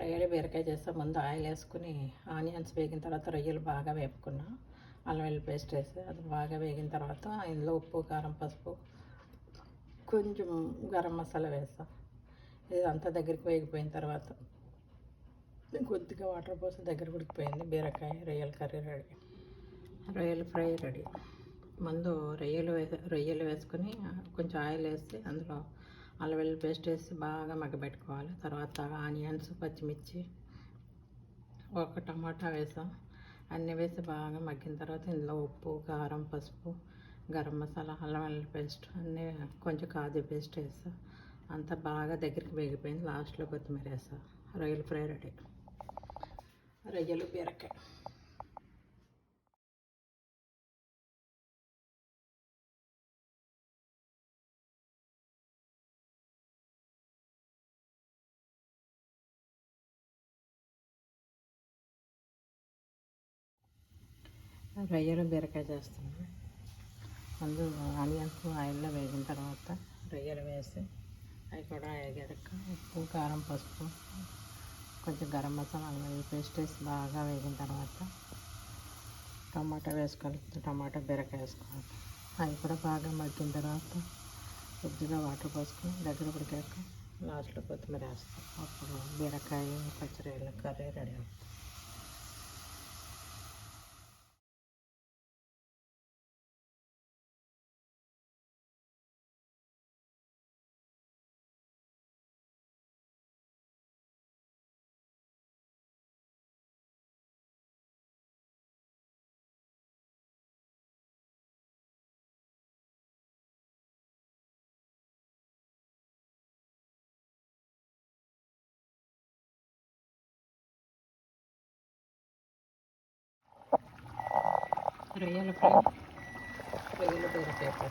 రొయ్యలు బీరకాయ చేస్తే. ముందు ఆయిల్ వేసుకుని ఆనియన్స్ వేగిన తర్వాత రొయ్యలు బాగా వేపుకున్నా. అల్లం వెల్లి పేస్ట్ వేసి. అది బాగా వేగిన తర్వాత ఇందులో ఉప్పు కారం పసుపు కొంచెం గరం మసాలా వేస్తా ఇదంతా దగ్గరికి వేగిపోయిన తర్వాత కొద్దిగా వాటర్ పోసి దగ్గర ఉడికిపోయింది. బీరకాయ రొయ్యల కర్రీ రెడీ. రొయ్యల ఫ్రై రెడీ. ముందు రొయ్యలు వేసి రొయ్యలు వేసుకొని కొంచెం ఆయిల్ వేసి అందులో అల్లం వెల్లుల్లి పేస్ట్ వేసి బాగా మగ్గబెట్టుకోవాలి. తర్వాత ఆనియన్స్ పచ్చిమిర్చి ఒక టమాటా వేసాం. అన్నీ వేసి బాగా మగ్గిన తర్వాత ఇందులో ఉప్పు కారం పసుపు గరం మసాలా అల్లం వెల్లుల్లి పేస్ట్ అన్నీ కొంచెం కాజు పేస్ట్ వేస్తా అంతా బాగా దగ్గరికి వేగిపోయింది. లాస్ట్లో కొత్తిమీర వేసా. రొయ్యలు ఫ్రై రెడీ. రొయ్యలు బీరకాయ. రొయ్యలు బీరకాయ చేస్తున్నాను ముందు ఆనియన్స్ ఆయిల్లో వేగిన తర్వాత రొయ్యలు వేసి అవి కూడా వేగాక ఉప్పు కారం పసుపు కొంచెం గరం మసాలా అల్లం పేస్ట్ వేసి బాగా వేగిన తర్వాత టమాటా వేసుకోవాలి. టమాటా బీరకాయ వేసుకోవాలి. అవి కూడా బాగా మగ్గిన తర్వాత కొద్దిగా వాటర్ పోసుకొని దగ్గర ఉడికాక లాస్ట్లో కొత్తిమీర వేస్తాం. అప్పుడు బీరకాయ పచ్చిరొయ్యల కర్రీ రెడీ అవుతుంది. రొయ్యల ఫ్రై రొయ్యల బీరకాయ ఫ్రై